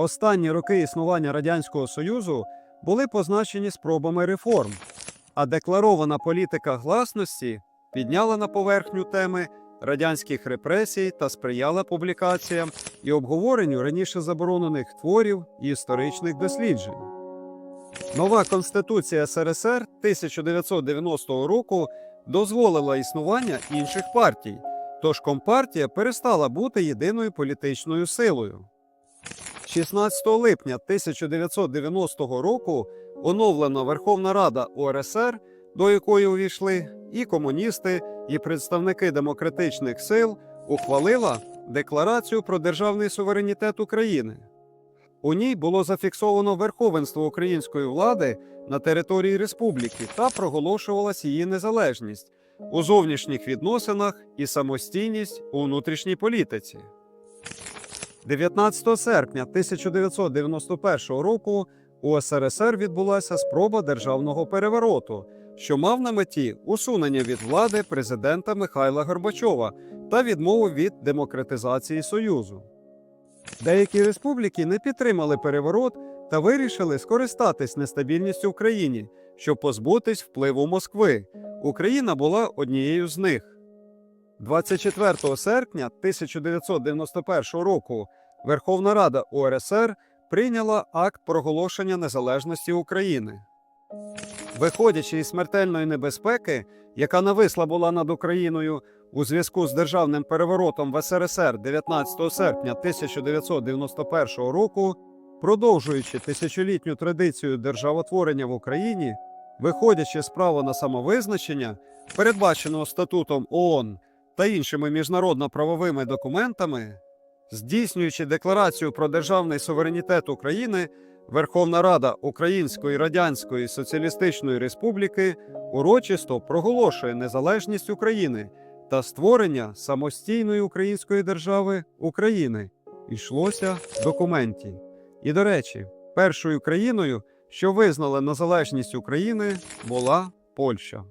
Останні роки існування Радянського Союзу були позначені спробами реформ, а декларована політика гласності підняла на поверхню теми радянських репресій та сприяла публікаціям і обговоренню раніше заборонених творів і історичних досліджень. Нова Конституція СРСР 1990 року дозволила існування інших партій, тож Компартія перестала бути єдиною політичною силою. 16 липня 1990 року оновлена Верховна Рада УРСР, до якої увійшли і комуністи, і представники демократичних сил, ухвалила Декларацію про державний суверенітет України. У ній було зафіксовано верховенство української влади на території республіки та проголошувалась її незалежність у зовнішніх відносинах і самостійність у внутрішній політиці. 19 серпня 1991 року у СРСР відбулася спроба державного перевороту, що мав на меті усунення від влади президента Михайла Горбачова та відмову від демократизації Союзу. Деякі республіки не підтримали переворот та вирішили скористатись нестабільністю в країні, щоб позбутись впливу Москви. Україна була однією з них. 24 серпня 1991 року Верховна Рада УРСР прийняла акт проголошення незалежності України. Виходячи із смертельної небезпеки, яка нависла була над Україною у зв'язку з державним переворотом в СРСР 19 серпня 1991 року, продовжуючи тисячолітню традицію державотворення в Україні, виходячи з права на самовизначення, передбаченого статутом ООН та іншими міжнародно-правовими документами, здійснюючи декларацію про державний суверенітет України, Верховна Рада Української Радянської Соціалістичної Республіки урочисто проголошує незалежність України та створення самостійної української держави України. Йшлося в документі. І, до речі, першою країною, що визнала незалежність України, була Польща.